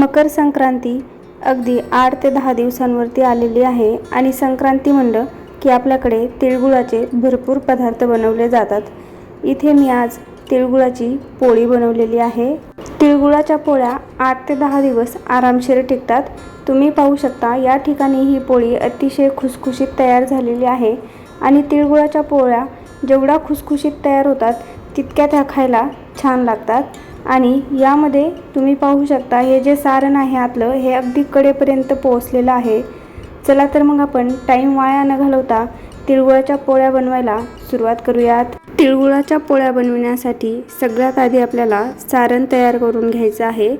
मकर संक्रांती अगदी आठ ते दहा दिवसांवरती आलेली आहे आणि संक्रांती म्हणलं की आपल्याकडे तिळगुळाचे भरपूर पदार्थ बनवले जातात. इथे मी आज तिळगुळाची पोळी बनवलेली आहे. तिळगुळाच्या पोळ्या आठ ते दहा दिवस आरामशीर टिकतात. तुम्ही पाहू शकता या ठिकाणी ही पोळी अतिशय खुसखुशीत तयार झालेली आहे आणि तिळगुळाच्या पोळ्या जेवढ्या खुसखुशीत तयार होतात तितक्या त्या खायला छान लागतात. आणि यामध्ये तुम्ही पाहू शकता हे जे सारण आहे आतलं हे अगदी कडेपर्यंत पोहोचलेलं आहे. चला तर मग आपण टाईम वाया न घालवता तिळगुळाच्या पोळ्या बनवायला सुरुवात करूयात. तिळगुळाच्या पोळ्या बनवण्यासाठी सगळ्यात आधी आपल्याला सारण तयार करून घ्यायचं आहे.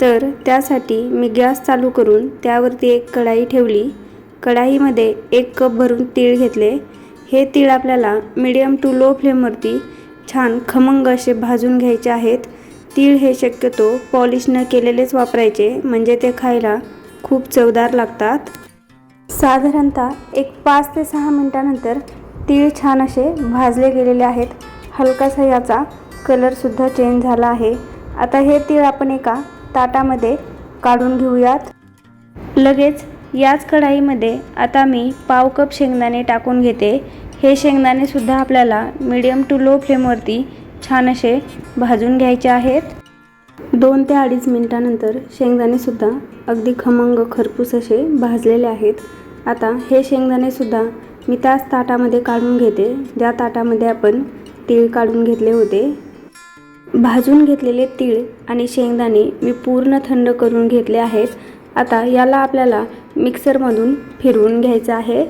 तर त्यासाठी मी गॅस चालू करून त्यावरती एक कढाई ठेवली. कढाईमध्ये एक कप भरून तीळ घेतले. हे तीळ आपल्याला मीडियम टू लो फ्लेमवरती छान खमंग असे भाजून घ्यायचे आहेत. तीळ हे शक्यतो पॉलिश न केलेलेच वापरायचे म्हणजे ते खायला खूप चवदार लागतात. साधारणतः एक पाच ते सहा मिनटानंतर तीळ छान असे भाजले गेलेले आहेत. हलकासा याचा कलरसुद्धा चेंज झाला आहे. आता हे तीळ आपण एका ताटामध्ये काढून घेऊयात. लगेच याच कढाईमध्ये आता मी पाव कप शेंगदाणे टाकून घेते. हे शेंगदाणेसुद्धा आपल्याला मीडियम टू लो फ्लेमवरती छान असे भाजून घ्यायचे आहेत. दोन ते अडीच मिनटानंतर शेंगदाणेसुद्धा अगदी खमंग खरपूस असे भाजलेले आहेत. आता हे शेंगदाणेसुद्धा मी त्याच ताटामध्ये काढून घेते. ज्या ताटामध्ये आपण तीळ काढून घेतले होते. भाजून घेतलेले तीळ आणि शेंगदाणे मी पूर्ण थंड करून घेतले आहेत. आता याला आपल्याला मिक्सरमधून फिरवून घ्यायचं आहे.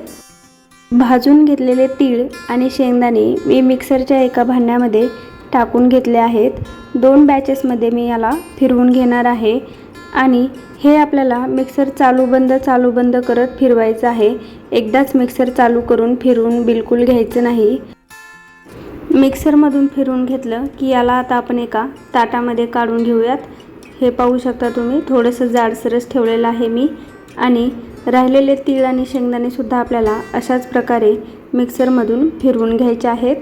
भाजून घेतलेले तीळ आणि शेंगदाणे मी मिक्सरच्या एका भांड्यामध्ये टाकून घेतले आहेत. दोन बॅचेसमध्ये मी याला फिरवून घेणार आहे. आणि हे आपल्याला मिक्सर चालू बंद चालू बंद करत फिरवायचं आहे. एकदाच मिक्सर चालू करून फिरवून बिलकुल घ्यायचं नाही. मिक्सरमधून फिरवून घेतलं की याला आता आपण एका ताटामध्ये काढून घेऊयात. हे पाहू शकता तुम्ही थोडंसं जाडसरच ठेवलेलं आहे मी. आणि राहिलेले तीळ आणि शेंगदाणेसुद्धा आपल्याला अशाच प्रकारे मिक्सरमधून फिरवून घ्यायचे आहेत.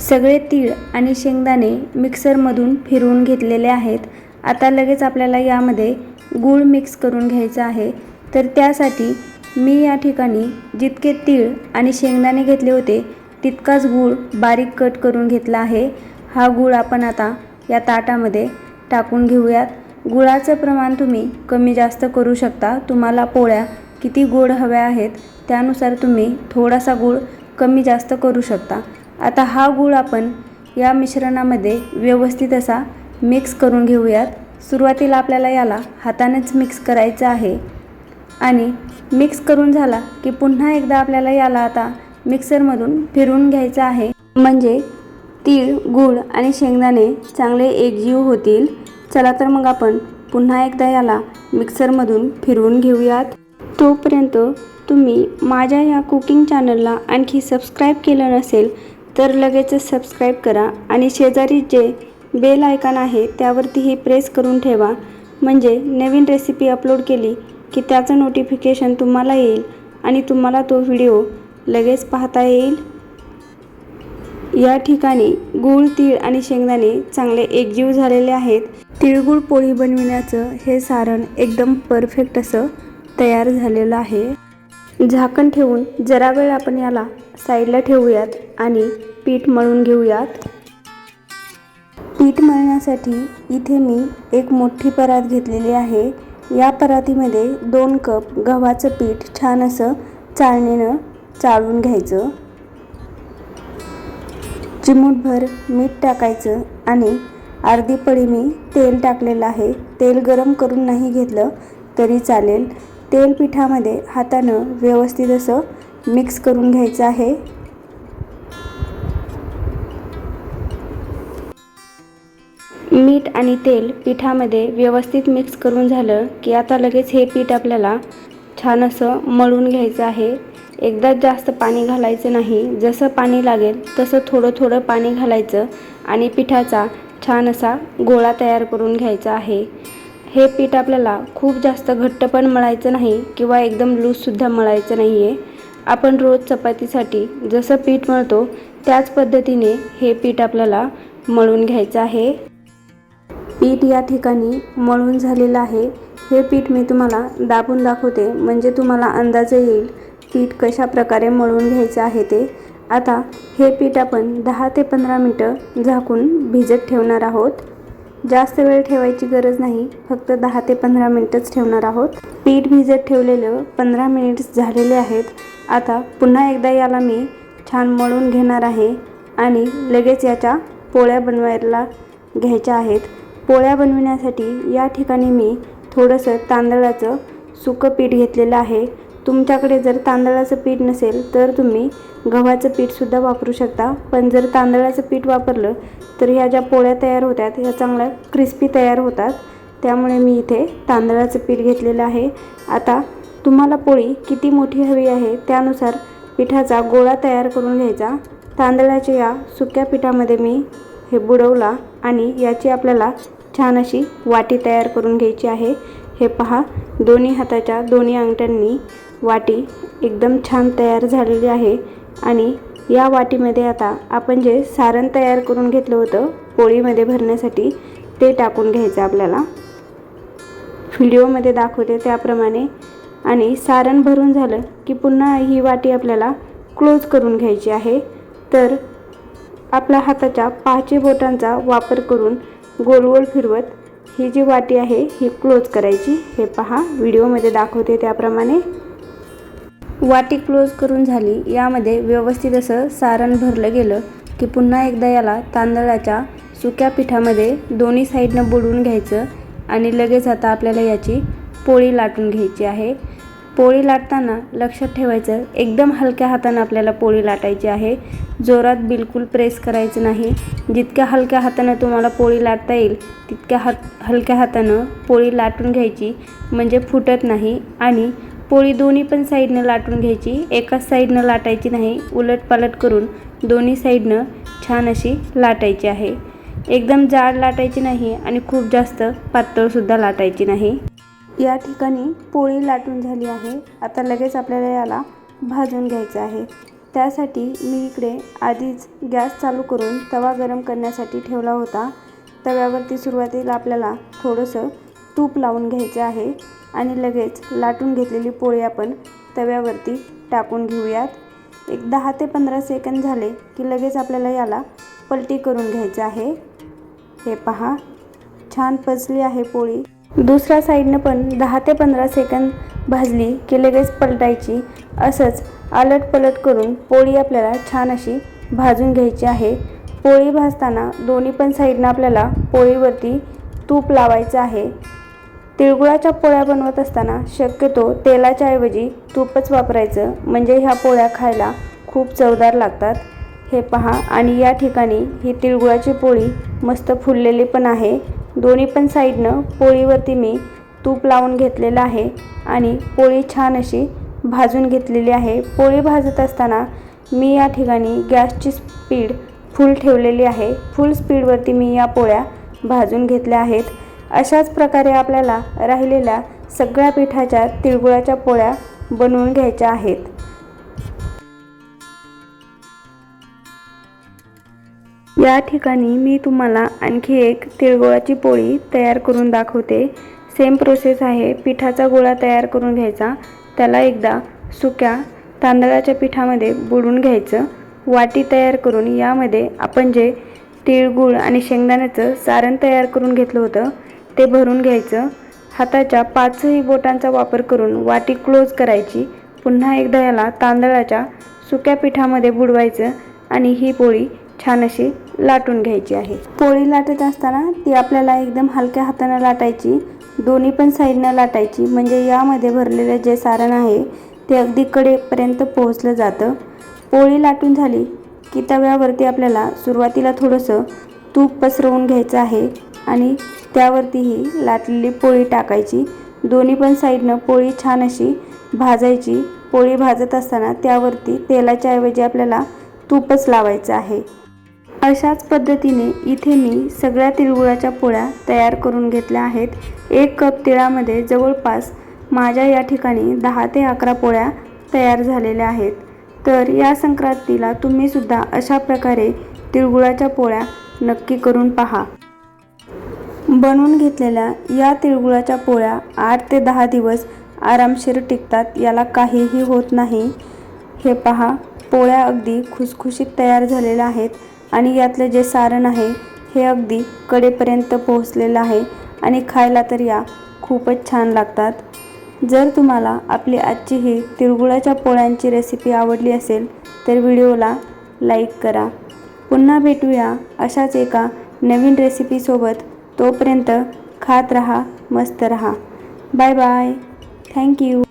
सगळे तीळ आणि शेंगदाणे मिक्सरमधून फिरवून घेतलेले आहेत. आता लगेच आपल्याला यामध्ये गूळ मिक्स करून घ्यायचं आहे. तर त्यासाठी मी या ठिकाणी जितके तीळ आणि शेंगदाणे घेतले होते तितकाच गूळ बारीक कट करून घेतला आहे. हा गूळ आपण आता या ताटामध्ये टाकून घेऊयात. गुळाचं प्रमाण तुम्ही कमी जास्त करू शकता. तुम्हाला पोळ्या किती गोड हव्या आहेत त्यानुसार तुम्ही थोडासा गूळ कमी जास्त करू शकता. आता हा गूळ आपण या मिश्रणामध्ये व्यवस्थित असा मिक्स करून घेऊयात. सुरुवातीला आपल्याला याला हातानेच मिक्स करायचं आहे. आणि मिक्स करून झाला की पुन्हा एकदा आपल्याला याला आता मिक्सरमधून फिरवून घ्यायचं आहे. म्हणजे तीळ गूळ आणि शेंगदाणे चांगले एकजीव होतील. चला तर मग आपण पुन्हा एकदा याला मिक्सरमधून फिरवून घेऊयात. तोपर्यंत तुम्ही माझ्या या कुकिंग चॅनलला आणखी सबस्क्राईब केलं नसेल तर लगेचच सबस्क्राईब करा आणि शेजारी जे बेल आयकॉन आहे त्यावरतीही प्रेस करून ठेवा. म्हणजे नवीन रेसिपी अपलोड केली की त्याचं नोटिफिकेशन तुम्हाला येईल आणि तुम्हाला तो व्हिडिओ लगेच पाहता येईल. या ठिकाणी गूळ तीळ आणि शेंगदाणे चांगले एकजीव झालेले आहेत. तिळगूळ पोळी बनविण्याचं हे सारण एकदम परफेक्ट असं तयार झालेलं आहे. झाकण ठेवून जरा वेळ आपण याला साईडला ठेवूयात आणि पीठ मळून घेऊयात. पीठ मळण्यासाठी इथे मी एक मोठी परात घेतलेली आहे. या परातीमध्ये दोन कप गव्हाचं पीठ छान असं चाळणीनं चाळून घ्यायचं. चिमूटभर मीठ टाकायचं आणि अर्धी पडी मी तेल टाकलेलं आहे. तेल गरम करून नाही घेतलं तरी चालेल. तेल पिठामध्ये हातानं व्यवस्थित असं मिक्स करून घ्यायचं आहे. मीठ आणि तेल पिठामध्ये व्यवस्थित मिक्स करून झालं की आता लगेच हे पीठ आपल्याला छान असं मळून घ्यायचं आहे. एकदाच जास्त पाणी घालायचं नाही. जसं पाणी लागेल तसं थोडं थोडं पाणी घालायचं आणि पिठाचा छान असा गोळा तयार करून घ्यायचा आहे. हे पीठ आपल्याला खूप जास्त घट्ट पण मळायचं नाही किंवा एकदम लूजसुद्धा मळायचं नाही आहे आपण रोज चपातीसाठी जसं पीठ मळतो त्याच पद्धतीने हे पीठ आपल्याला मळून घ्यायचं आहे. पीठ या ठिकाणी मळून झालेलं आहे. हे पीठ मी तुम्हाला दाबून दाखवते म्हणजे तुम्हाला अंदाज येईल पीठ कशा प्रकारे मळून घ्यायचं आहे ते. आता हे पीठ आपण दहा ते पंधरा मिनटं झाकून भिजत ठेवणार आहोत. जास्त वेळ ठेवायची गरज नाही. फक्त दहा ते पंधरा मिनटंच ठेवणार आहोत. पीठ भिजत ठेवलेलं पंधरा मिनिट्स झालेले आहेत. आता पुन्हा एकदा याला मी छान मळून घेणार आहे आणि लगेच याच्या पोळ्या बनवायला घ्यायच्या आहेत. पोळ्या बनविण्यासाठी या ठिकाणी मी थोडंसं तांदळाचं सुकं पीठ घेतलेलं आहे. तुमच्याकडे जर तांदळाचं पीठ नसेल तर तुम्ही गव्हाचं पीठसुद्धा वापरू शकता. पण जर तांदळाचं पीठ वापरलं तर ह्या ज्या पोळ्या तयार होतात ह्या चांगल्या क्रिस्पी तयार होतात. त्यामुळे मी इथे तांदळाचं पीठ घेतलेलं आहे. आता तुम्हाला पोळी किती मोठी हवी आहे त्यानुसार पिठाचा गोळा तयार करून घ्यायचा. तांदळाच्या या सुक्या पिठामध्ये मी हे बुडवला आणि याची आपल्याला छान अशी वाटी तयार करून घ्यायची आहे. हे पहा दोन्ही हाताच्या दोन्ही अंगठ्यांनी वाटी एकदम छान तयार झालेली आहे आणि या वाटीमध्ये आता आपण जे सारण तयार करून घेतलं होतं पोळीमध्ये भरण्यासाठी ते टाकून घ्यायचं आपल्याला. व्हिडिओमध्ये दाखवते त्याप्रमाणे. आणि सारण भरून झालं की पुन्हा ही वाटी आपल्याला क्लोज करून घ्यायची आहे. तर आपल्या हाताच्या पाचही बोटांचा वापर करून गोल गोल फिरवत ही जी वाटी आहे ही क्लोज करायची. हे पहा व्हिडिओमध्ये दाखवते त्याप्रमाणे. वाटी क्लोज करून झाली. यामध्ये व्यवस्थित असं सारण भरलं गेलं की पुन्हा एकदा याला तांदळाच्या सुक्या पिठामध्ये दोन्ही साईडनं बुडवून घ्यायचं आणि लगेच आता आपल्याला याची पोळी लाटून घ्यायची आहे. पोळी लाटताना लक्षात ठेवायचं एकदम हलक्या हातानं आपल्याला पोळी लाटायची आहे. जोरात बिलकुल प्रेस करायचं नाही. जितक्या हलक्या हातानं तुम्हाला पोळी लाटता येईल तितक्या हात हलक्या हातानं पोळी लाटून घ्यायची म्हणजे फुटत नाही आणि पोळी दोन्ही पण साईडनं लाटून घ्यायची. एकाच साईडनं लाटायची नाही उलटपालट करून दोन्ही साईडनं छान अशी लाटायची आहे. एकदम जाड लाटायची नाही आणि खूप जास्त पातळसुद्धा लाटायची नाही. या ठिकाणी पोळी लाटून झाली आहे. आता लगेच आपल्याला याला भाजून घ्यायचं आहे. त्यासाठी मी इकडे आधीच गॅस चालू करून तवा गरम करण्यासाठी ठेवला होता. तव्यावरती सुरुवातीला आपल्याला थोडंसं तूप लावून घ्यायचं आहे आणि लगेच लाटून घेतलेली पोळी आपण तव्यावरती टाकून घेऊयात. एक दहा ते पंधरा सेकंद झाले की लगेच आपल्याला याला पलटी करून घ्यायचं आहे. हे पहा छान पचली आहे पोळी. दुसऱ्या साईडनं पण दहा ते पंधरा सेकंद भाजली की लगेच पलटायची. असंच आलट पलट करून पोळी आपल्याला छान अशी भाजून घ्यायची आहे. पोळी भाजताना दोन्ही पण साईडनं आपल्याला पोळीवरती तूप लावायचं आहे. तिळगुळाच्या पोळ्या बनवत असताना शक्यतो तेलाच्या ऐवजी तूपच वापरायचं. म्हणजे ह्या पोळ्या खायला खूप चवदार लागतात. हे पहा आणि या ठिकाणी ही तिळगुळाची पोळी मस्त फुललेली पण आहे. दोन्ही पण साईडनं पोळीवरती मी तूप लावून घेतलेलं आहे आणि पोळी छान अशी भाजून घेतलेली आहे. पोळी भाजत असताना मी या ठिकाणी गॅसची स्पीड फुल ठेवलेली आहे. फुल स्पीडवरती मी या पोळ्या भाजून घेतल्या आहेत. अशाच प्रकारे आपल्याला राहिलेल्या सगळ्या पिठाच्या तिळगुळाच्या पोळ्या बनवून घ्यायच्या आहेत. या ठिकाणी मी तुम्हाला आणखी एक तिळगुळाची पोळी तयार करून दाखवते. सेम प्रोसेस आहे. पिठाचा गोळा तयार करून घ्यायचा. त्याला एकदा सुक्या तांदळाच्या पिठामध्ये बुडून घ्यायचं. वाटी तयार करून यामध्ये आपण जे तिळगुळ आणि शेंगदाण्याचं सारण तयार करून घेतलं होतं ते भरून घ्यायचं. हाताच्या पाचही बोटांचा वापर करून वाटी क्लोज करायची. पुन्हा एकदा याला तांदळाच्या सुक्या पिठामध्ये बुडवायचं आणि ही पोळी छान अशी लाटून घ्यायची आहे. पोळी लाटत असताना ती आपल्याला एकदम हलक्या हातानं लाटायची दोन्ही पण साईडनं लाटायची. म्हणजे यामध्ये भरलेलं जे सारण आहे ते अगदी कडेपर्यंत पोहोचलं जातं. पोळी लाटून झाली की तव्यावरती आपल्याला सुरुवातीला थोडंसं तूप पसरवून घ्यायचं आहे आणि त्यावरती ही लाटलेली पोळी टाकायची. दोन्ही पण साईडनं पोळी छान अशी भाजायची. पोळी भाजत असताना त्यावरती तेलाच्या ऐवजी आपल्याला तूपच लावायचं आहे. अशाच पद्धतीने इथे मी सगळ्या तिळगुळाच्या पोळ्या तयार करून घेतल्या आहेत. एक कप तिळामध्ये जवळपास माझ्या या ठिकाणी दहा ते अकरा पोळ्या तयार झालेल्या आहेत. तर या संक्रांतीला तुम्हीसुद्धा अशा प्रकारे तिळगुळाच्या पोळ्या नक्की करून पहा. बनवून घेतलेल्या या तिळगुळाच्या पोळ्या आठ ते दहा दिवस आरामशीर टिकतात याला काहीही होत नाही. हे पहा पोळ्या अगदी खुसखुशीत तयार झालेल्या आहेत. आणि यातलं जे सारण आहे हे अगदी कडेपर्यंत पोहोचलेलं आहे आणि खायला तर या खूपच छान लागतात. जर तुम्हाला आपली आजची ही तिळगुळाच्या पोळ्यांची रेसिपी आवडली असेल तर व्हिडिओला लाईक करा. पुन्हा भेटूया अशाच एका नवीन रेसिपीसोबत तोपर्यंत खात रहा मस्त रहा. Bye bye thank you